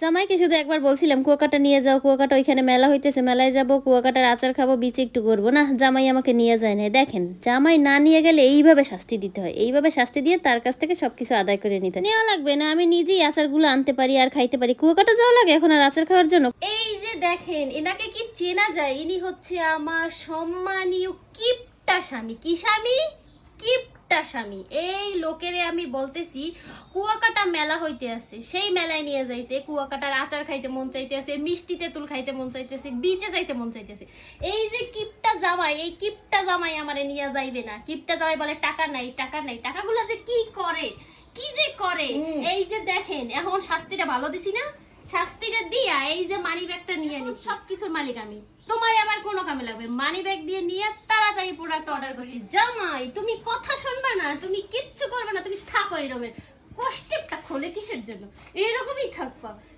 জামাইকে শুধু একবার বলছিলাম, কুয়াকাটা নিয়ে যাও, কুয়াকাটা ওইখানে মেলা হইতেছে, মেলায় যাব, কুয়াকাটার আচার খাব বিচে একটু করব না, জামাই আমাকে নিয়ে যায় না দেখেন, জামাই না নিয়ে গেলে এইভাবে শাস্তি দিতে হয়। এইভাবে শাস্তি দিয়ে তার কাছ থেকে সবকিছু আদায় করে নিতে। নেওয়া লাগবে না, আমি নিজেই আচারগুলো আনতে পারি আর খাইতে পারি। কুয়াকাটা যাওয়া লাগে এখন আর আচার খাওয়ার জন্য? এই যে দেখেন, এনাকে কি চেনা যায়? ইনি হচ্ছে আমার সম্মানীয় কিপটা স্বামী। কি স্বামী? কিপটা স্বামী। এই লোকেরে আমি বলতেছি কুয়াকাটা মেলা হইতে আছে। সেই মেলায় নিয়ে যাইতে কুয়াকাটার আচার খাইতে মন চাইতেছে মিষ্টি তেঁতুল খাইতে মন চাইতেছে বিচে যাইতে মন চাইতেছে এই যে কিপটা জামাই এই কিপটা জামাই আমারে নিয়ে যাইবে না। কিপটা জামাই বলে টাকা নাই টাকা নাই। টাকাগুলো যে কি করে? কি যে করে? এই যে দেখেন এখন শাস্তিটা ভালো দিছি না? শাস্তিটা দিয়া এই যে মানি ব্যাগটা নিয়ে নি সবকিছুর মালিক আমি। তোমার আমার কোনো কামে লাগবে মানি ব্যাগ দিয়ে নিয়ে তাড়াতাড়ি প্রোডাক্ট অর্ডার করছি। জামাই, তুমি কথা শুনবে না, তুমি কিচ্ছু করবে না, তুমি থাকো এরকমের কষ্টেরটা খোলে কিসের জন্য? এরকমই থাকবা।